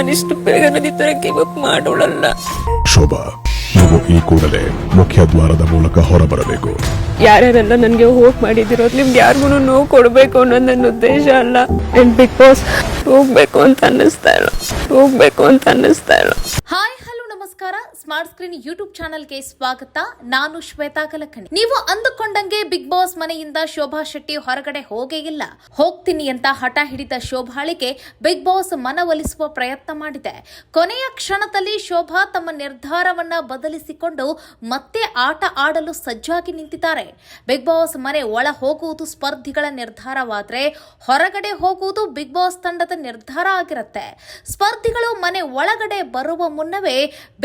ನಾನು ಇಷ್ಟು ಬೇಗ ನದಿ ತರ ಗಿವ್ ಅಪ್ ಮಾಡೋಳಲ್ಲ. ಶೋಭಾ ನೀವು ಈ ಕೂಡಲೇ ಮುಖ್ಯ ದ್ವಾರದ ಮೂಲಕ ಹೊರಬರಬೇಕು. ಯಾರ್ಯಾರೆಲ್ಲ ನನಗೆ ಹೋಗ್ ಮಾಡಿದಿರೋ ನಿಮ್ಗೆ ಯಾರಿಗೂ ನೋವು ಕೊಡಬೇಕು ಅನ್ನೋ ನನ್ನ ಉದ್ದೇಶ ಅಲ್ಲ. ಅಂಡ್ ಬಿಗ್ ಬಾಸ್ ಹೋಗ್ಬೇಕು ಅಂತ ಅನ್ನಿಸ್ತಾ ಇಲ್ಲ. ಹೋಗ್ಬೇಕು ಅಂತ ಅನ್ನಿಸ್ತಾ ಇಲ್ಲ. ಹಾಯ್ ನಮಸ್ಕಾರ. ಸ್ಮಾರ್ಟ್ ಸ್ಕ್ರೀನ್ ಯೂಟ್ಯೂಬ್ ಚಾನಲ್ಗೆ ಸ್ವಾಗತ. ನಾನು ಶ್ವೇತಾ ಕಲಕಣಿ. ನೀವು ಅಂದುಕೊಂಡಂಗೆ ಬಿಗ್ ಬಾಸ್ ಮನೆಯಿಂದ ಶೋಭಾ ಶೆಟ್ಟಿ ಹೊರಗಡೆ ಹೋಗೇ ಇಲ್ಲ. ಹೋಗ್ತೀನಿ ಅಂತ ಹಠ ಹಿಡಿದ ಶೋಭಾಳಿಗೆ ಬಿಗ್ ಬಾಸ್ ಮನವೊಲಿಸುವ ಪ್ರಯತ್ನ ಮಾಡಿದೆ. ಕೊನೆಯ ಕ್ಷಣದಲ್ಲಿ ಶೋಭಾ ತಮ್ಮ ನಿರ್ಧಾರವನ್ನ ಬದಲಿಸಿಕೊಂಡು ಮತ್ತೆ ಆಟ ಆಡಲು ಸಜ್ಜಾಗಿ ನಿಂತಿದ್ದಾರೆ. ಬಿಗ್ ಬಾಸ್ ಮನೆ ಒಳ ಹೋಗುವುದು ಸ್ಪರ್ಧಿಗಳ ನಿರ್ಧಾರವಾದ್ರೆ ಹೊರಗಡೆ ಹೋಗುವುದು ಬಿಗ್ ಬಾಸ್ ತಂಡದ ನಿರ್ಧಾರ ಆಗಿರುತ್ತೆ. ಸ್ಪರ್ಧಿಗಳು ಮನೆ ಒಳಗಡೆ ಬರುವ ಮುನ್ನವೇ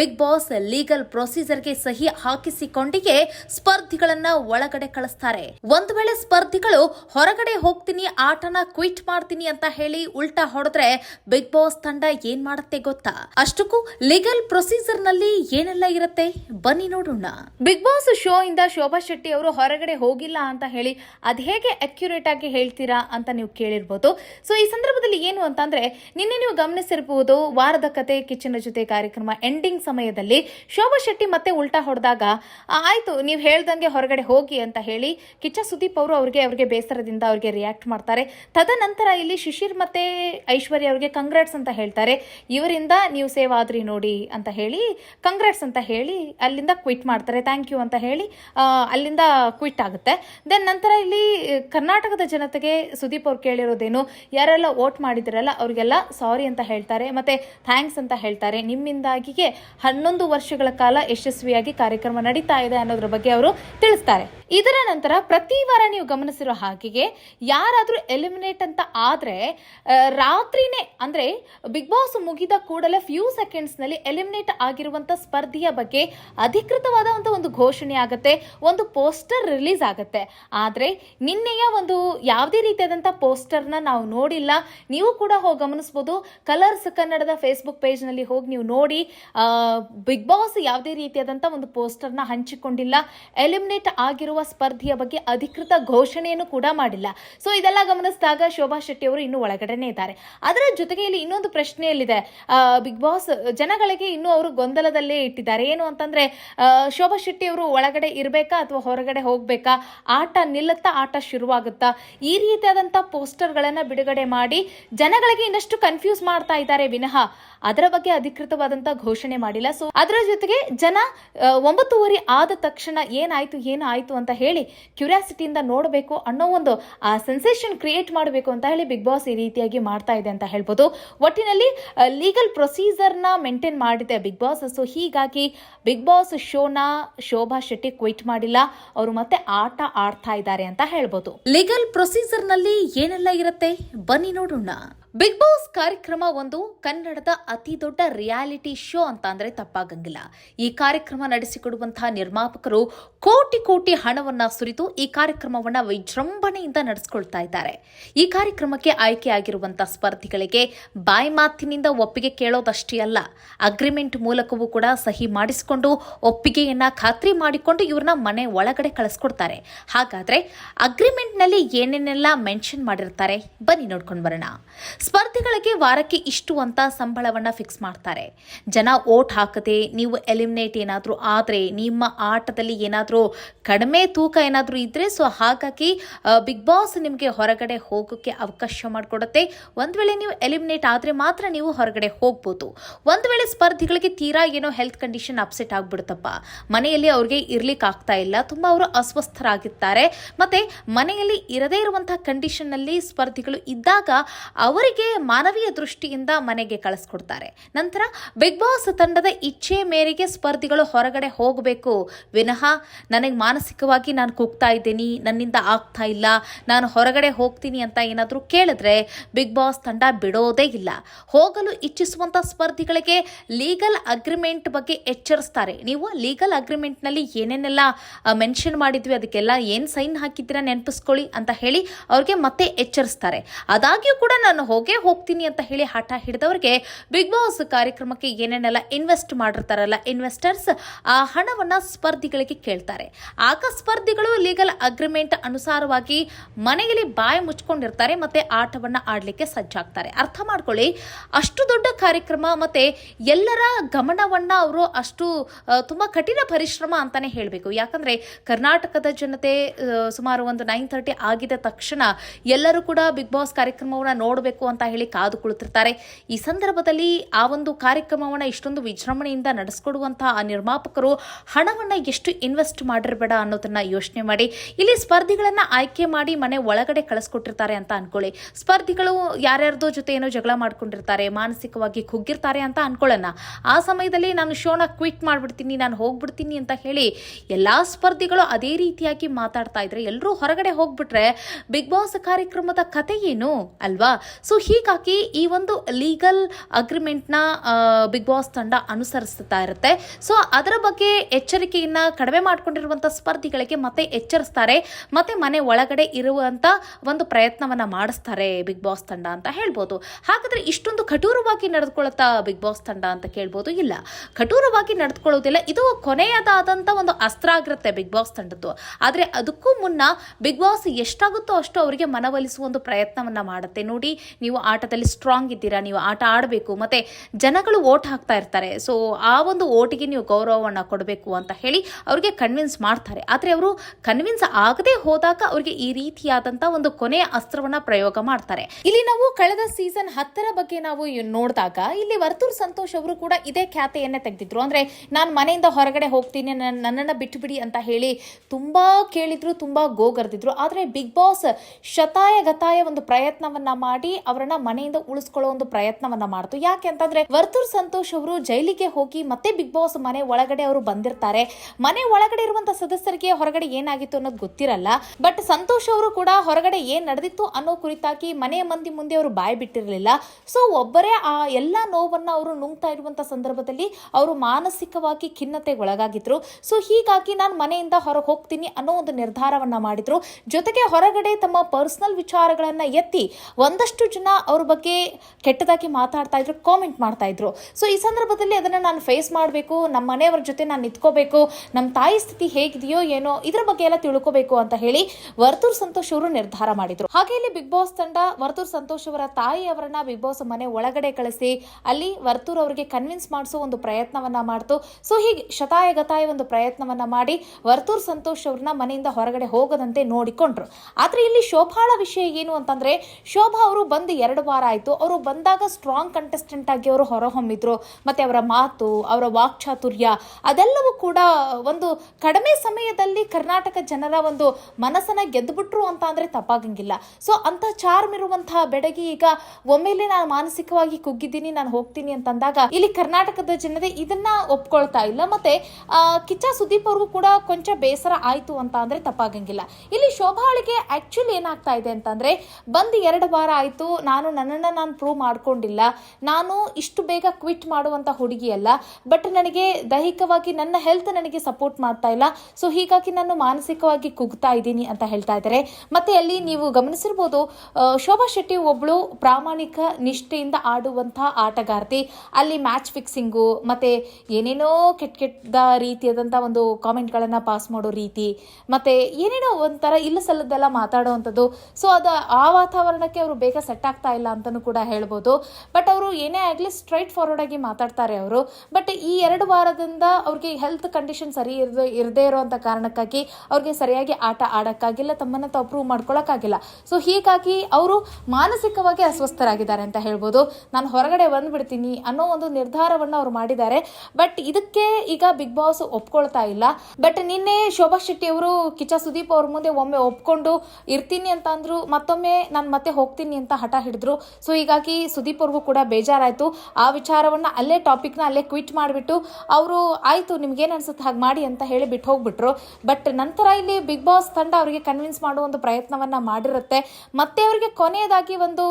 ಬಿಗ್ ಬಾಸ್ ಲೀಗಲ್ ಪ್ರೊಸೀಜರ್ಗೆ ಸಹಿ ಹಾಕಿಸಿಕೊಂಡಿಗೆ ಸ್ಪರ್ಧಿಗಳನ್ನ ಒಳಗಡೆ ಕಳಿಸ್ತಾರೆ. ಒಂದು ವೇಳೆ ಸ್ಪರ್ಧಿಗಳು ಹೊರಗಡೆ ಹೋಗ್ತೀನಿ, ಆಟನ ಕ್ವಿಟ್ ಮಾಡ್ತೀನಿ ಅಂತ ಹೇಳಿ ಉಲ್ಟಾ ಹೊಡೆದ್ರೆ ಬಿಗ್ ಬಾಸ್ ತಂಡ ಏನ್ ಮಾಡುತ್ತೆ ಗೊತ್ತಾ? ಅಷ್ಟಕ್ಕೂ ಲೀಗಲ್ ಪ್ರೊಸೀಜರ್ನಲ್ಲಿ ಏನೆಲ್ಲ ಇರುತ್ತೆ? ಬನ್ನಿ ನೋಡೋಣ. ಬಿಗ್ ಬಾಸ್ ಶೋ ಇಂದ ಶೋಭಾ ಶೆಟ್ಟಿ ಅವರು ಹೊರಗಡೆ ಹೋಗಿಲ್ಲ ಅಂತ ಹೇಳಿ ಅದ್ ಹೇಗೆ ಅಕ್ಯುರೇಟ್ ಆಗಿ ಹೇಳ್ತೀರಾ ಅಂತ ನೀವು ಕೇಳಿರ್ಬೋದು. ಸೊ ಈ ಸಂದರ್ಭದಲ್ಲಿ ಏನು ಅಂತಂದ್ರೆ, ನಿನ್ನೆ ನೀವು ಗಮನಿಸಿರಬಹುದು ವಾರದ ಕತೆ ಕಿಚನ್ ಜೊತೆ ಕಾರ್ಯಕ್ರಮ ಎಂಡಿಂಗ್ ಸಮಯದಲ್ಲಿ ಶೋಭಾ ಶೆಟ್ಟಿ ಮತ್ತೆ ಉಲ್ಟಾ ಹೊಡೆದಾಗ ಆಯ್ತು, ನೀವು ಹೇಳ್ದಂಗೆ ಹೊರಗಡೆ ಹೋಗಿ ಅಂತ ಹೇಳಿ ಕಿಚ್ಚ ಸುದೀಪ್ ಅವರು ಅವ್ರಿಗೆ ಅವ್ರಿಗೆ ಬೇಸರದಿಂದ ಅವ್ರಿಗೆ ರಿಯಾಕ್ಟ್ ಮಾಡ್ತಾರೆ. ತದನಂತರ ಇಲ್ಲಿ ಶಿಶಿರ್ ಮತ್ತೆ ಐಶ್ವರ್ಯ ಅವ್ರಿಗೆ ಕಂಗ್ರಾಟ್ಸ್ ಅಂತ ಹೇಳ್ತಾರೆ. ಇವರಿಂದ ನೀವು ಸೇವ್ ಆದ್ರಿ ನೋಡಿ ಅಂತ ಹೇಳಿ ಕಂಗ್ರಾಟ್ಸ್ ಅಂತ ಹೇಳಿ ಅಲ್ಲಿಂದ ಕ್ವಿಟ್ ಮಾಡ್ತಾರೆ. ಥ್ಯಾಂಕ್ ಯು ಅಂತ ಹೇಳಿ ಅಲ್ಲಿಂದ ಕ್ವಿಟ್ ಆಗುತ್ತೆ. ದೆನ್ ನಂತರ ಇಲ್ಲಿ ಕರ್ನಾಟಕದ ಜನತೆಗೆ ಸುದೀಪ್ ಅವ್ರು ಕೇಳಿರೋದೇನು, ಯಾರೆಲ್ಲ ವೋಟ್ ಮಾಡಿದಿರಲ್ಲ ಅವ್ರಿಗೆಲ್ಲ ಸಾರಿ ಅಂತ ಹೇಳ್ತಾರೆ, ಮತ್ತೆ ಥ್ಯಾಂಕ್ಸ್ ಅಂತ ಹೇಳ್ತಾರೆ. ನಿಮ್ಮಿಂದಾಗಿಗೆ ಹನ್ನೊಂದು ವರ್ಷಗಳ ಕಾಲ ಯಶಸ್ವಿಯಾಗಿ ಕಾರ್ಯಕ್ರಮ ನಡೀತಾ ಇದೆ ಅನ್ನೋದ್ರ ಬಗ್ಗೆ ಅವರು ತಿಳಿಸ್ತಾರೆ. ಇದರ ನಂತರ ಪ್ರತಿ ವಾರ ನೀವು ಗಮನಿಸಿರೋ ಹಾಗೆಯೇ ಯಾರಾದರೂ ಎಲಿಮಿನೇಟ್ ಅಂತ ಆದ್ರೆ ರಾತ್ರಿನೇ ಅಂದ್ರೆ ಬಿಗ್ ಬಾಸ್ ಮುಗಿದ ಕೂಡಲೇ ಫ್ಯೂ ಸೆಕೆಂಡ್ಸ್ನಲ್ಲಿ ಎಲಿಮಿನೇಟ್ ಆಗಿರುವಂತ ಸ್ಪರ್ಧೆಯ ಬಗ್ಗೆ ಅಧಿಕೃತವಾದ ಒಂದು ಒಂದು ಘೋಷಣೆ ಆಗುತ್ತೆ, ಒಂದು ಪೋಸ್ಟರ್ ರಿಲೀಸ್ ಆಗುತ್ತೆ. ಆದ್ರೆ ನಿನ್ನೆಯ ಒಂದು ಯಾವುದೇ ರೀತಿಯಾದಂಥ ಪೋಸ್ಟರ್ನ ನಾವು ನೋಡಿಲ್ಲ. ನೀವು ಕೂಡ ಹೋಗಿ ಗಮನಿಸ್ಬೋದು. ಕಲರ್ಸ್ ಕನ್ನಡದ ಫೇಸ್ಬುಕ್ ಪೇಜ್ನಲ್ಲಿ ಹೋಗಿ ನೀವು ನೋಡಿ ಬಿಗ್ ಬಾಸ್ ಯಾವುದೇ ರೀತಿಯಾದಂಥ ಒಂದು ಪೋಸ್ಟರ್ನ ಹಂಚಿಕೊಂಡಿಲ್ಲ. ಎಲಿಮಿನೇಟ್ ಆಗಿರುವ ಸ್ಪರ್ಧೆಯ ಬಗ್ಗೆ ಅಧಿಕೃತ ಘೋಷಣೆಯನ್ನು ಕೂಡ ಮಾಡಿಲ್ಲ. ಸೊ ಇದೆಲ್ಲ ಗಮನಿಸಿದಾಗ ಶೋಭಾ ಶೆಟ್ಟಿ ಅವರು ಇನ್ನೂ ಒಳಗಡೆನೇ ಇದ್ದಾರೆ. ಅದರ ಜೊತೆಗೆ ಇಲ್ಲಿ ಇನ್ನೊಂದು ಪ್ರಶ್ನೆಯಲ್ಲಿದೆ. ಬಿಗ್ ಬಾಸ್ ಜನಗಳಿಗೆ ಇನ್ನೂ ಅವರು ಗೊಂದಲದಲ್ಲೇ ಇಟ್ಟಿದ್ದಾರೆ. ಏನು ಅಂತಂದ್ರೆ ಶೋಭಾ ಶೆಟ್ಟಿ ಅವರು ಒಳಗಡೆ ಇರಬೇಕಾ ಅಥವಾ ಹೊರಗಡೆ ಹೋಗಬೇಕಾ? ಆಟ ನಿಲ್ಲುತ್ತಾ ಆಟ ಶುರುವಾಗುತ್ತಾ? ಈ ರೀತಿಯಾದಂಥ ಪೋಸ್ಟರ್ಗಳನ್ನ ಬಿಡುಗಡೆ ಮಾಡಿ ಜನಗಳಿಗೆ ಇನ್ನಷ್ಟು ಕನ್ಫ್ಯೂಸ್ ಮಾಡ್ತಾ ಇದ್ದಾರೆ ವಿನಃ. ಅದರ ಬಗ್ಗೆ ಅಧಿಕೃತವಾದಂಥ ಘೋಷಣೆ ಮಾಡಿಲ್ಲ. ಸೊ ಅದರ ಜೊತೆಗೆ ಜನ ಒಂಬತ್ತುವರೆ ಆದ ತಕ್ಷಣ ಏನಾಯ್ತು ಏನಾಯ್ತು ಅಂತ ಹೇಳಿ ಕ್ಯೂರಿಯಾಸಿಟಿಯಿಂದ ನೋಡಬೇಕು ಅನ್ನೋ ಒಂದು, ಆ, ಸೆನ್ಸೇಷನ್ ಕ್ರಿಯೇಟ್ ಮಾಡಬೇಕು ಅಂತ ಹೇಳಿ ಬಿಗ್ ಬಾಸ್ ಈ ರೀತಿಯಾಗಿ ಮಾಡ್ತಾ ಇದೆ ಅಂತ ಹೇಳ್ಬೋದು. ಒಟ್ಟಿನಲ್ಲಿ ಲೀಗಲ್ ಪ್ರೊಸೀಜರ್ನ ಮೇಂಟೈನ್ ಮಾಡಿದೆ ಬಿಗ್ ಬಾಸ್. ಸೊ ಹೀಗಾಗಿ ಬಿಗ್ ಬಾಸ್ ಶೋನ ಶೋಭಾ ಶೆಟ್ಟಿ ಕ್ವಿಟ್ ಮಾಡಿಲ್ಲ. ಅವರು ಮತ್ತೆ ಆಟ ಆಡ್ತಾ ಇದ್ದಾರೆ ಅಂತ ಹೇಳ್ಬೋದು. ಲೀಗಲ್ ಪ್ರೊಸೀಜರ್ನಲ್ಲಿ ಏನೆಲ್ಲ ಇರುತ್ತೆ? ಬನ್ನಿ ನೋಡೋಣ. ಬಿಗ್ ಬಾಸ್ ಕಾರ್ಯಕ್ರಮ ಒಂದು ಕನ್ನಡದ ಅತಿ ದೊಡ್ಡ ರಿಯಾಲಿಟಿ ಶೋ ಅಂತ ಅಂದ್ರೆ ತಪ್ಪಾಗಂಗಿಲ್ಲ. ಈ ಕಾರ್ಯಕ್ರಮ ನಡೆಸಿಕೊಡುವಂತಹ ನಿರ್ಮಾಪಕರು ಕೋಟಿ ಕೋಟಿ ಹಣವನ್ನ ಸುರಿದು ಈ ಕಾರ್ಯಕ್ರಮವನ್ನ ವಿಜೃಂಭಣೆಯಿಂದ ನಡೆಸಿಕೊಳ್ತಾ ಇದ್ದಾರೆ. ಈ ಕಾರ್ಯಕ್ರಮಕ್ಕೆ ಆಯ್ಕೆಯಾಗಿರುವಂತಹ ಸ್ಪರ್ಧಿಗಳಿಗೆ ಬಾಯಿ ಮಾತಿನಿಂದ ಒಪ್ಪಿಗೆ ಕೇಳೋದಷ್ಟೇ ಅಲ್ಲ ಅಗ್ರಿಮೆಂಟ್ ಮೂಲಕವೂ ಕೂಡ ಸಹಿ ಮಾಡಿಸಿಕೊಂಡು ಒಪ್ಪಿಗೆಯನ್ನ ಖಾತ್ರಿ ಮಾಡಿಕೊಂಡು ಇವ್ರನ್ನ ಮನೆ ಒಳಗಡೆ ಕಳಿಸ್ಕೊಡ್ತಾರೆ. ಹಾಗಾದ್ರೆ ಅಗ್ರಿಮೆಂಟ್ನಲ್ಲಿ ಏನೇನೆಲ್ಲ ಮೆನ್ಷನ್ ಮಾಡಿರ್ತಾರೆ? ಬನ್ನಿ ನೋಡ್ಕೊಂಡು ಬರೋಣ. ಸ್ಪರ್ಧಿಗಳಿಗೆ ವಾರಕ್ಕೆ ಇಷ್ಟು ಅಂತ ಸಂಬಳವನ್ನ ಫಿಕ್ಸ್ ಮಾಡ್ತಾರೆ. ಜನ ಓಟ್ ಹಾಕದೆ ನೀವು ಎಲಿಮಿನೇಟ್ ಏನಾದರೂ ಆದರೆ, ನಿಮ್ಮ ಆಟದಲ್ಲಿ ಏನಾದರೂ ಕಡಿಮೆ ತೂಕ ಏನಾದರೂ ಇದ್ರೆ ಸೊ ಹಾಗಾಗಿ ಬಿಗ್ ಬಾಸ್ ನಿಮಗೆ ಹೊರಗಡೆ ಹೋಗೋಕ್ಕೆ ಅವಕಾಶ ಮಾಡಿಕೊಡುತ್ತೆ. ಒಂದು ವೇಳೆ ನೀವು ಎಲಿಮಿನೇಟ್ ಆದರೆ ಮಾತ್ರ ನೀವು ಹೊರಗಡೆ ಹೋಗ್ಬೋದು. ಒಂದು ವೇಳೆ ಸ್ಪರ್ಧಿಗಳಿಗೆ ತೀರಾ ಏನೋ ಹೆಲ್ತ್ ಕಂಡೀಷನ್ ಅಪ್ಸೆಟ್ ಆಗಿಬಿಡುತ್ತಪ್ಪ. ಮನೆಯಲ್ಲಿ ಅವ್ರಿಗೆ ಇರ್ಲಿಕ್ಕೆ ಆಗ್ತಾ ಇಲ್ಲ. ತುಂಬ ಅವರು ಅಸ್ವಸ್ಥರಾಗಿರ್ತಾರೆ. ಮತ್ತೆ ಮನೆಯಲ್ಲಿ ಇರದೇ ಇರುವಂತಹ ಕಂಡೀಷನ್ನಲ್ಲಿ ಸ್ಪರ್ಧಿಗಳು ಇದ್ದಾಗ ಅವರಿಗೆ ಮಾನವೀಯ ದೃಷ್ಟಿಯಿಂದ ಮನೆಗೆ ಕಳಿಸ್ಕೊಡ್ತಾರೆ. ನಂತರ ಬಿಗ್ ಬಾಸ್ ತಂಡದ ಇಚ್ಛೆ ಮೇರೆಗೆ ಸ್ಪರ್ಧಿಗಳು ಹೊರಗಡೆ ಹೋಗಬೇಕು. ವಿನಃ ನನಗೆ ಮಾನಸಿಕವಾಗಿ ನಾನು ಕುಗ್ತಾ ಇದ್ದೀನಿ, ನನ್ನಿಂದ ಆಗ್ತಾ ಇಲ್ಲ, ನಾನು ಹೊರಗಡೆ ಹೋಗ್ತೀನಿ ಅಂತ ಏನಾದರೂ ಕೇಳಿದ್ರೆ ಬಿಗ್ ಬಾಸ್ ತಂಡ ಬಿಡೋದೇ ಇಲ್ಲ. ಹೋಗಲು ಇಚ್ಛಿಸುವಂಥ ಸ್ಪರ್ಧಿಗಳಿಗೆ ಲೀಗಲ್ ಅಗ್ರಿಮೆಂಟ್ ಬಗ್ಗೆ ಎಚ್ಚರಿಸ್ತಾರೆ. ನೀವು ಲೀಗಲ್ ಅಗ್ರಿಮೆಂಟ್ನಲ್ಲಿ ಏನೇನೆಲ್ಲ ಮೆನ್ಷನ್ ಮಾಡಿದ್ವಿ, ಅದಕ್ಕೆಲ್ಲ ಏನು ಸೈನ್ ಹಾಕಿದ್ದೀರಾ ನೆನಪಿಸ್ಕೊಳ್ಳಿ ಅಂತ ಹೇಳಿ ಅವ್ರಿಗೆ ಮತ್ತೆ ಎಚ್ಚರಿಸ್ತಾರೆ. ಆದಾಗ್ಯೂ ಕೂಡ ನಾನು ಹೋಗಿ ಹೋಗೇ ಹೋಗ್ತೀನಿ ಅಂತ ಹೇಳಿ ಹಠ ಹಿಡಿದವರಿಗೆ ಬಿಗ್ ಬಾಸ್ ಕಾರ್ಯಕ್ರಮಕ್ಕೆ ಏನೇನೆಲ್ಲ ಇನ್ವೆಸ್ಟ್ ಮಾಡಿರ್ತಾರಲ್ಲ ಇನ್ವೆಸ್ಟರ್ಸ್ ಆ ಹಣವನ್ನ ಸ್ಪರ್ಧಿಗಳಿಗೆ ಕೇಳ್ತಾರೆ. ಆಗ ಸ್ಪರ್ಧಿಗಳು ಲೀಗಲ್ ಅಗ್ರಿಮೆಂಟ್ ಅನುಸಾರವಾಗಿ ಮನೆಯಲ್ಲಿ ಬಾಯಿ ಮುಚ್ಕೊಂಡಿರ್ತಾರೆ ಮತ್ತೆ ಆಟವನ್ನ ಆಡ್ಲಿಕ್ಕೆ ಸಜ್ಜಾಗ್ತಾರೆ ಅರ್ಥ ಮಾಡ್ಕೊಳ್ಳಿ, ಅಷ್ಟು ದೊಡ್ಡ ಕಾರ್ಯಕ್ರಮ ಮತ್ತೆ ಎಲ್ಲರ ಗಮನವನ್ನ ಅವರು ಅಷ್ಟು ತುಂಬಾ ಕಠಿಣ ಪರಿಶ್ರಮ ಅಂತಾನೆ ಹೇಳಬೇಕು. ಯಾಕಂದ್ರೆ ಕರ್ನಾಟಕದ ಜನತೆ ಸುಮಾರು ಒಂದು ನೈನ್ ತರ್ಟಿ ಆಗಿದ ತಕ್ಷಣ ಎಲ್ಲರೂ ಕೂಡ ಬಿಗ್ ಬಾಸ್ ಕಾರ್ಯಕ್ರಮವನ್ನ ನೋಡಬೇಕು ಅಂತ ಹೇಳಿ ಕಾದು ಕುಳಿತಿರ್ತಾರೆ ಈ ಸಂದರ್ಭದಲ್ಲಿ ಆ ಒಂದು ಕಾರ್ಯಕ್ರಮವನ್ನ ಇಷ್ಟೊಂದು ವಿಜೃಂಭಣೆಯಿಂದ ನಡೆಸ್ಕೊಡುವಂತಹ ಆ ನಿರ್ಮಾಪಕರು ಹಣವನ್ನ ಎಷ್ಟು ಇನ್ವೆಸ್ಟ್ ಮಾಡಿರಬೇಡ ಅನ್ನೋದನ್ನ ಯೋಚನೆ ಮಾಡಿ, ಇಲ್ಲಿ ಸ್ಪರ್ಧಿಗಳನ್ನ ಆಯ್ಕೆ ಮಾಡಿ ಮನೆ ಒಳಗಡೆ ಕಳಿಸ್ಕೊಟ್ಟಿರ್ತಾರೆ ಅಂತ ಅನ್ಕೊಳ್ಳಿ. ಸ್ಪರ್ಧಿಗಳು ಯಾರ್ಯಾರ್ದೋ ಜೊತೆ ಏನೋ ಜಗಳ ಮಾಡ್ಕೊಂಡಿರ್ತಾರೆ, ಮಾನಸಿಕವಾಗಿ ಕುಗ್ಗಿರ್ತಾರೆ ಅಂತ ಅನ್ಕೊಳ್ಳೋಣ. ಆ ಸಮಯದಲ್ಲಿ ನಾನು ಶೋನ ಕ್ವಿಟ್ ಮಾಡ್ಬಿಡ್ತೀನಿ, ನಾನು ಹೋಗ್ಬಿಡ್ತೀನಿ ಅಂತ ಹೇಳಿ ಎಲ್ಲಾ ಸ್ಪರ್ಧಿಗಳು ಅದೇ ರೀತಿಯಾಗಿ ಮಾತಾಡ್ತಾ ಇದ್ರೆ ಎಲ್ಲರೂ ಹೊರಗಡೆ ಹೋಗ್ಬಿಟ್ರೆ ಬಿಗ್ ಬಾಸ್ ಕಾರ್ಯಕ್ರಮದ ಕತೆ ಏನು ಅಲ್ವಾ? ಸೊ ಹೀಗಾಗಿ ಈ ಒಂದು ಲೀಗಲ್ ಅಗ್ರಿಮೆಂಟ್ನ ಬಿಗ್ ಬಾಸ್ ತಂಡ ಅನುಸರಿಸ್ತಾ ಇರುತ್ತೆ. ಸೊ ಅದರ ಬಗ್ಗೆ ಎಚ್ಚರಿಕೆಯನ್ನ ಕಡಿಮೆ ಮಾಡಿಕೊಂಡಿರುವಂಥ ಸ್ಪರ್ಧಿಗಳಿಗೆ ಮತ್ತೆ ಎಚ್ಚರಿಸ್ತಾರೆ, ಮತ್ತೆ ಮನೆ ಒಳಗಡೆ ಇರುವಂತ ಒಂದು ಪ್ರಯತ್ನವನ್ನ ಮಾಡಿಸ್ತಾರೆ ಬಿಗ್ ಬಾಸ್ ತಂಡ ಅಂತ ಹೇಳ್ಬೋದು. ಹಾಗಾದ್ರೆ ಇಷ್ಟೊಂದು ಕಠೋರವಾಗಿ ನಡೆದುಕೊಳ್ಳುತ್ತಾ ಬಿಗ್ ಬಾಸ್ ತಂಡ ಅಂತ ಕೇಳ್ಬೋದು? ಇಲ್ಲ. ಕಠೋರವಾಗಿ ನಡೆದುಕೊಳ್ಳೋದಿಲ್ಲ ಇದು ಕೊನೆಯದಾದಂತ ಒಂದು ಅಸ್ತ್ರ ಆಗಿರುತ್ತೆ ಬಿಗ್ ಬಾಸ್ ತಂಡದ್ದು. ಆದ್ರೆ ಅದಕ್ಕೂ ಮುನ್ನ ಬಿಗ್ ಬಾಸ್ ಎಷ್ಟಾಗುತ್ತೋ ಅಷ್ಟು ಅವರಿಗೆ ಮನವೊಲಿಸುವ ಒಂದು ಪ್ರಯತ್ನವನ್ನ ಮಾಡುತ್ತೆ. ನೋಡಿ ನೀವು ಆಟದಲ್ಲಿ ಸ್ಟ್ರಾಂಗ್ ಇದ್ದೀರಾ? ನೀವು ಆಟ ಆಡಬೇಕು. ಮತ್ತೆ ಜನಗಳು ಓಟ್ ಹಾಕ್ತಾ ಇರ್ತಾರೆ. ಸೊ ಆ ಒಂದು ಓಟಿಗೆ ನೀವು ಗೌರವವನ್ನು ಕೊಡಬೇಕು ಅಂತ ಹೇಳಿ ಅವ್ರಿಗೆ ಕನ್ವಿನ್ಸ್ ಮಾಡ್ತಾರೆ. ಆದರೆ ಅವರು ಕನ್ವಿನ್ಸ್ ಆಗದೆ ಹೋದಾಗ ಅವರಿಗೆ ಈ ರೀತಿಯಾದಂಥ ಒಂದು ಕೊನೆಯ ಅಸ್ತ್ರವನ್ನ ಪ್ರಯೋಗ ಮಾಡ್ತಾರೆ. ಇಲ್ಲಿ ನಾವು ಕಳೆದ ಸೀಸನ್ ಹತ್ತರ ಬಗ್ಗೆ ನಾವು ನೋಡಿದಾಗ ಇಲ್ಲಿ ವರ್ತೂರ್ ಸಂತೋಷ್ ಅವರು ಕೂಡ ಇದೇ ಖ್ಯಾತೆಯನ್ನೇ ತೆಗೆದಿದ್ರು. ಅಂದ್ರೆ ನಾನು ಮನೆಯಿಂದ ಹೊರಗಡೆ ಹೋಗ್ತೀನಿ ನನ್ನ ನನ್ನನ್ನ ಬಿಟ್ಟು ಬಿಡಿ ಅಂತ ಹೇಳಿ ತುಂಬಾ ಕೇಳಿದ್ರು, ತುಂಬಾ ಗೋಗರ್ದಿದ್ರು. ಆದರೆ ಬಿಗ್ ಬಾಸ್ ಶತಾಯ ಗತಾಯ ಒಂದು ಪ್ರಯತ್ನವನ್ನ ಮಾಡಿ ಅವರನ್ನ ಮನೆಯಿಂದ ಉಳಿಸ್ಕೊಳ್ಳೋ ಒಂದು ಪ್ರಯತ್ನವನ್ನ ಮಾಡ್ತು. ಯಾಕೆ ಅಂತಂದ್ರೆ ವರ್ತೂರ್ ಸಂತೋಷ್ ಅವರು ಜೈಲಿಗೆ ಹೋಗಿ ಮತ್ತೆ ಬಿಗ್ ಬಾಸ್ ಮನೆ ಒಳಗಡೆ ಅವರು ಬಂದಿರ್ತಾರೆ. ಮನೆ ಒಳಗಡೆ ಇರುವಂತ ಸದಸ್ಯರಿಗೆ ಹೊರಗಡೆ ಏನಾಗಿತ್ತು ಅನ್ನೋದು ಗೊತ್ತಿರಲ್ಲ. ಬಟ್ ಸಂತೋಷ್ ಅವರು ಕೂಡ ಹೊರಗಡೆ ಏನ್ ನಡೆದಿತ್ತು ಅನ್ನೋ ಕುರಿತಾಗಿ ಮನೆಯ ಮಂದಿ ಮುಂದೆ ಅವರು ಬಾಯಿ ಬಿಟ್ಟಿರಲಿಲ್ಲ. ಸೊ ಒಬ್ಬರೇ ಆ ಎಲ್ಲಾ ನೋವನ್ನ ಅವರು ನುಂಗ್ತಾ ಇರುವಂತ ಸಂದರ್ಭದಲ್ಲಿ ಅವರು ಮಾನಸಿಕವಾಗಿ ಖಿನ್ನತೆಗೆ ಒಳಗಾಗಿದ್ರು. ಸೊ ಹೀಗಾಗಿ ನಾನು ಮನೆಯಿಂದ ಹೊರಗೆ ಹೋಗ್ತೀನಿ ಅನ್ನೋ ಒಂದು ನಿರ್ಧಾರವನ್ನ ಮಾಡಿದ್ರು. ಜೊತೆಗೆ ಹೊರಗಡೆ ತಮ್ಮ ಪರ್ಸನಲ್ ವಿಚಾರಗಳನ್ನ ಎತ್ತಿ ಒಂದಷ್ಟು ಜನ ಅವ್ರ ಬಗ್ಗೆ ಕೆಟ್ಟದಾಗಿ ಮಾತಾಡ್ತಾ ಇದ್ರು ಕಾಮೆಂಟ್ ಮಾಡ್ತಾ ಇದ್ರು. ಸೊ ಈ ಸಂದರ್ಭದಲ್ಲಿ ಅದನ್ನ ನಾನು ಫೇಸ್ ಮಾಡಬೇಕು, ನಮ್ಮ ಮನೆಯವ್ರ ಜೊತೆ ನಾನು ನಿಂತ್ಕೋಬೇಕು ನಮ್ಮ ತಾಯಿ ಸ್ಥಿತಿ ಹೇಗಿದೆಯೋ ಏನೋ ಇದ್ರ ಬಗ್ಗೆ ಎಲ್ಲ ತಿಳ್ಕೋಬೇಕು ಅಂತ ಹೇಳಿ ವರ್ತೂರ್ ಸಂತೋಷ್ ಅವರು ನಿರ್ಧಾರ ಮಾಡಿದ್ರು. ಹಾಗೆ ಇಲ್ಲಿ ಬಿಗ್ ಬಾಸ್ ತಂಡ, ವರ್ತೂರ್ ಸಂತೋಷ್ ಅವರ ತಾಯಿ ಅವರನ್ನ ಬಿಗ್ ಬಾಸ್ ಮನೆ ಒಳಗಡೆ ಕಳಿಸಿ, ಅಲ್ಲಿ ವರ್ತೂರ್ ಅವರಿಗೆ ಕನ್ವಿನ್ಸ್ ಮಾಡಿಸೋ ಒಂದು ಪ್ರಯತ್ನವನ್ನ ಮಾಡ್ತು. ಸೊ ಹೀಗೆ ಶತಾಯ ಗತಾಯ ಒಂದು ಪ್ರಯತ್ನವನ್ನ ಮಾಡಿ ವರ್ತೂರ್ ಸಂತೋಷ್ ಅವ್ರನ್ನ ಮನೆಯಿಂದ ಹೊರಗಡೆ ಹೋಗದಂತೆ ನೋಡಿಕೊಂಡ್ರು. ಆದ್ರೆ ಇಲ್ಲಿ ಶೋಭಾಳ ವಿಷಯ ಏನು ಅಂತಂದ್ರೆ, ಶೋಭಾ ಅವರು ಬಂದು ಎರಡು ವಾರ ಆಯಿತು. ಅವರು ಬಂದಾಗ ಸ್ಟ್ರಾಂಗ್ ಕಂಟೆಸ್ಟೆಂಟ್ ಆಗಿ ಅವರು ಹೊರಹೊಮ್ಮಿದ್ರು. ಮತ್ತೆ ಅವರ ಮಾತು, ಅವರ ವಾಕ್ಚಾತುರ್ಯ, ಅದೆಲ್ಲವೂ ಕೂಡ ಒಂದು ಕಡಿಮೆ ಸಮಯದಲ್ಲಿ ಕರ್ನಾಟಕ ಜನರ ಒಂದು ಮನಸ್ಸನ್ನು ಗೆದ್ದುಬಿಟ್ರು ಅಂತ ಅಂದರೆ ತಪ್ಪಾಗಂಗಿಲ್ಲ. ಸೊ ಅಂತ ಚಾರ್ಮ್ ಇರುವಂತಹ ಬೆಡಗಿ ಈಗ ಒಮ್ಮೆಲೆ ನಾನು ಮಾನಸಿಕವಾಗಿ ಕುಗ್ಗಿದ್ದೀನಿ, ನಾನು ಹೋಗ್ತೀನಿ ಅಂತಂದಾಗ ಇಲ್ಲಿ ಕರ್ನಾಟಕದ ಜನತೆ ಇದನ್ನ ಒಪ್ಕೊಳ್ತಾ ಇಲ್ಲ. ಮತ್ತೆ ಕಿಚ್ಚ ಸುದೀಪ್ ಅವ್ರಿಗೂ ಕೂಡ ಕೊಂಚ ಬೇಸರ ಆಯಿತು ಅಂತ ಅಂದರೆ ತಪ್ಪಾಗಂಗಿಲ್ಲ. ಇಲ್ಲಿ ಶೋಭಾಳಿಗೆ ಆಕ್ಚುಲಿ ಏನಾಗ್ತಾ ಇದೆ ಅಂತಂದ್ರೆ, ಬಂದು ಎರಡು ವಾರ ಆಯ್ತು ನಾನು ನನ್ನನ್ನು ನಾನು ಪ್ರೂವ್ ಮಾಡ್ಕೊಂಡಿಲ್ಲ. ನಾನು ಇಷ್ಟು ಬೇಗ ಕ್ವಿಟ್ ಮಾಡುವಂಥ ಹುಡುಗಿ ಅಲ್ಲ. ಬಟ್ ನನಗೆ ದೈಹಿಕವಾಗಿ ನನ್ನ ಹೆಲ್ತ್ ನನಗೆ ಸಪೋರ್ಟ್ ಮಾಡ್ತಾ ಇಲ್ಲ. ಸೊ ಹೀಗಾಗಿ ನಾನು ಮಾನಸಿಕವಾಗಿ ಕುಗ್ತಾ ಇದ್ದೀನಿ ಅಂತ ಹೇಳ್ತಾ ಇದ್ದಾರೆ. ಮತ್ತು ಅಲ್ಲಿ ನೀವು ಗಮನಿಸಿರ್ಬೋದು ಶೋಭಾ ಶೆಟ್ಟಿ ಒಬ್ಬಳು ಪ್ರಾಮಾಣಿಕ ನಿಷ್ಠೆಯಿಂದ ಆಡುವಂಥ ಆಟಗಾರ್ತಿ. ಅಲ್ಲಿ ಮ್ಯಾಚ್ ಫಿಕ್ಸಿಂಗು ಮತ್ತು ಏನೇನೋ ಕೆಟ್ಟ ಕೆಟ್ಟದ ರೀತಿಯಾದಂಥ ಒಂದು ಕಾಮೆಂಟ್ಗಳನ್ನು ಪಾಸ್ ಮಾಡೋ ರೀತಿ, ಮತ್ತು ಏನೇನೋ ಒಂಥರ ಇಲ್ಲ ಸಲ್ಲದೆಲ್ಲ ಮಾತಾಡೋವಂಥದ್ದು ಸೊ ಅದು ಆ ವಾತಾವರಣಕ್ಕೆ ಅವರು ಬೇಗ ಸೆಟ್ ಆಗ್ತಾ ಇಲ್ಲ ಅಂತಲೂ ಕೂಡ ಹೇಳ್ಬೋದು. ಬಟ್ ಅವರು ಏನೇ ಆಗಲಿ ಸ್ಟ್ರೈಟ್ ಫಾರ್ವರ್ಡ್ ಆಗಿ ಮಾತಾಡ್ತಾರೆ ಅವರು. ಬಟ್ ಈ ಎರಡು ವಾರದಿಂದ ಅವ್ರಿಗೆ ಹೆಲ್ತ್ ಕಂಡೀಷನ್ ಸರಿ ಇರದೆ, ಇರದೇ ಇರೋವಂಥ ಕಾರಣಕ್ಕಾಗಿ ಅವ್ರಿಗೆ ಸರಿಯಾಗಿ ಆಟ ಆಡೋಕ್ಕಾಗಿಲ್ಲ, ತಮ್ಮನ್ನು ತಾವು ಪ್ರೂವ್ ಮಾಡ್ಕೊಳಕ್ಕಾಗಿಲ್ಲ. ಸೊ ಹೀಗಾಗಿ ಅವರು ಮಾನಸಿಕವಾಗಿ ಅಸ್ವಸ್ಥರಾಗಿದ್ದಾರೆ ಅಂತ ಹೇಳ್ಬೋದು. ನಾನು ಹೊರಗಡೆ ಬಂದ್ಬಿಡ್ತೀನಿ ಅನ್ನೋ ಒಂದು ನಿರ್ಧಾರವನ್ನು ಅವ್ರು ಮಾಡಿದ್ದಾರೆ. ಬಟ್ ಇದಕ್ಕೆ ಈಗ ಬಿಗ್ ಬಾಸ್ ಒಪ್ಕೊಳ್ತಾ ಇಲ್ಲ. ಬಟ್ ನಿನ್ನೆ ಶೋಭಾ ಶೆಟ್ಟಿ ಅವರು, ಕಿಚ್ಚ ಸುದೀಪ್ ಅವ್ರ ಮುಂದೆ ಒಮ್ಮೆ ಒಪ್ಕೊಂಡು, ಇರ್ತೀನಿ ಅಂತ ಅಂದ್ರು, ಮತ್ತೊಮ್ಮೆ ನಾನು ಮತ್ತೆ ಹೋಗ್ತೀನಿ ಅಂತ ಹಠ ಹಿಡಿದ್ರು. ಸೊ ಹೀಗಾಗಿ ಸುದೀಪ್ ಅವ್ರಿಗೂ ಕೂಡ ಬೇಜಾರಾಯಿತು. ಆ ವಿಚಾರವನ್ನ ಅಲ್ಲೇ ಟಾಪಿಕ್ನ ಅಲ್ಲೇ ಕ್ವಿಟ್ ಮಾಡಿಬಿಟ್ಟು ಅವರು, ಆಯಿತು ನಿಮ್ಗೇನು ಅನ್ಸುತ್ತೆ ಹಾಗೆ ಮಾಡಿ ಅಂತ ಹೇಳಿ ಬಿಟ್ಟು ಹೋಗ್ಬಿಟ್ರು. ಬಟ್ ನಂತರ ಇಲ್ಲಿ ಬಿಗ್ ಬಾಸ್ ತಂಡ ಅವರಿಗೆ ಕನ್ವಿನ್ಸ್ ಮಾಡುವ ಒಂದು ಪ್ರಯತ್ನವನ್ನ ಮಾಡಿರುತ್ತೆ. ಮತ್ತೆ ಅವರಿಗೆ ಕೊನೆಯದಾಗಿ ಒಂದು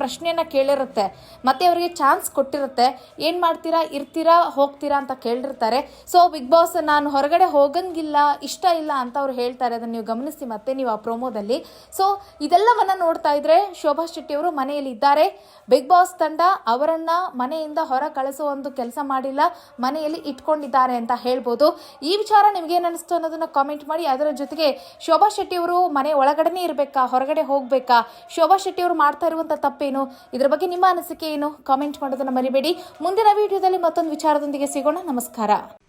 ಪ್ರಶ್ನೆಯನ್ನ ಕೇಳಿರುತ್ತೆ. ಮತ್ತೆ ಅವರಿಗೆ ಚಾನ್ಸ್ ಕೊಟ್ಟಿರುತ್ತೆ. ಏನು ಮಾಡ್ತೀರಾ? ಇರ್ತೀರಾ? ಹೋಗ್ತೀರಾ? ಅಂತ ಕೇಳಿರ್ತಾರೆ. ಸೊ ಬಿಗ್ ಬಾಸ್ ನಾನು ಹೊರಗಡೆ ಹೋಗಂಗಿಲ್ಲ, ಇಷ್ಟ ಇಲ್ಲ ಅಂತ ಅವ್ರು ಹೇಳ್ತಾರೆ. ಅದನ್ನ ನೀವು ಗಮನಿಸಿ ಮತ್ತೆ ನೀವು ಆ ಪ್ರೋಮೋದಲ್ಲಿ ಸೊ ಇದೆಲ್ಲವನ್ನ ನೋಡ್ತಾ ಇದ್ರೆ ಶೋಭಾ ಶೆಟ್ಟಿ ಶೆಟ್ಟಿ ಅವರು ಮನೆಯಲ್ಲಿ ಇದ್ದಾರೆ ಬಿಗ್ ಬಾಸ್ ತಂಡ ಅವರನ್ನ ಮನೆಯಿಂದ ಹೊರ ಕಳಿಸೋ ಒಂದು ಕೆಲಸ ಮಾಡಿಲ್ಲ. ಮನೆಯಲ್ಲಿ ಇಟ್ಕೊಂಡಿದ್ದಾರೆ ಅಂತ ಹೇಳ್ಬೋದು. ಈ ವಿಚಾರ ನಿಮ್ಗೆ ಏನ್ ಅನಿಸ್ತು ಅನ್ನೋದನ್ನ ಕಾಮೆಂಟ್ ಮಾಡಿ. ಅದರ ಜೊತೆಗೆ ಶೋಭಾ ಶೆಟ್ಟಿ ಅವರು ಮನೆ ಒಳಗಡೆನೇ ಇರಬೇಕಾ? ಹೊರಗಡೆ ಹೋಗ್ಬೇಕಾ? ಶೋಭಾ ಶೆಟ್ಟಿ ಅವರು ಮಾಡ್ತಾ ಇರುವಂತ ತಪ್ಪೇನು? ಇದ್ರ ಬಗ್ಗೆ ನಿಮ್ಮ ಅನಿಸಿಕೆ ಏನು? ಕಾಮೆಂಟ್ ಮಾಡೋದನ್ನ ಮರಿಬೇಡಿ. ಮುಂದಿನ ವಿಡಿಯೋದಲ್ಲಿ ಮತ್ತೊಂದು ವಿಚಾರದೊಂದಿಗೆ ಸಿಗೋಣ. ನಮಸ್ಕಾರ.